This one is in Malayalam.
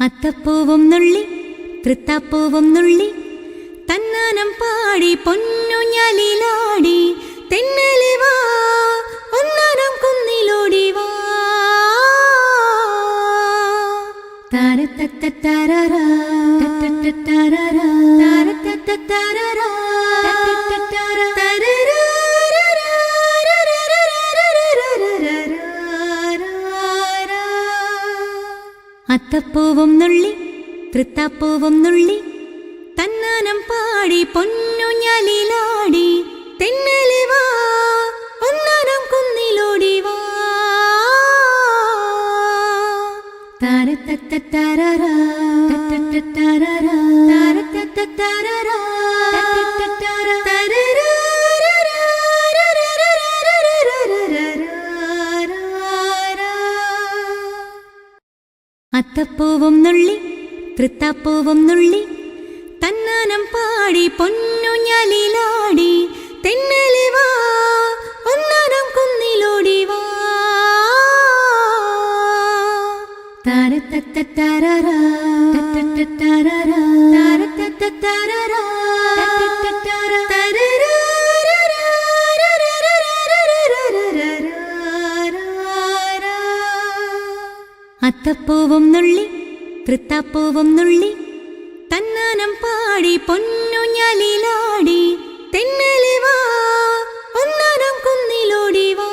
അത്തപ്പൂവും നുള്ളി തൃത്താപ്പൂവും നുള്ളി തന്നാനം പാടി പൊന്നുഞ്ഞലിലാടി തെന്നലി വാ ഒന്നാനം കുന്നിലോടി അത്തപ്പൂവും നുള്ളി തൃത്താപ്പൂവും നുള്ളി തന്നാനം പാടി പൊന്നു പൊന്നുഞ്ഞലിലാടി തെന്നലി വാ ഒന്നാനം കുന്നിലോടി വാ. താരത്തത്തരരാ തത്തത്തരരാ താരത്തത്തരരാ അത്തപ്പൂവും നുള്ളി തൃത്താപ്പൂവും നുള്ളി തന്നാനം പാടി പൊന്നു ഞലിലാടി തെന്നലി വാ ഒന്നാനം കുന്നിലോടി വാ. താരത്തത്തരരാ തത്തത്തരരാ താരത്തത്തരരാ അത്തപ്പൂവും നുള്ളി തൃത്താപ്പൂവും നുള്ളി തന്നാനം പാടി പൊന്നു ഞലിലാടി തെന്നലി വാ ഒന്നാനം കുന്നിലോടി വാ.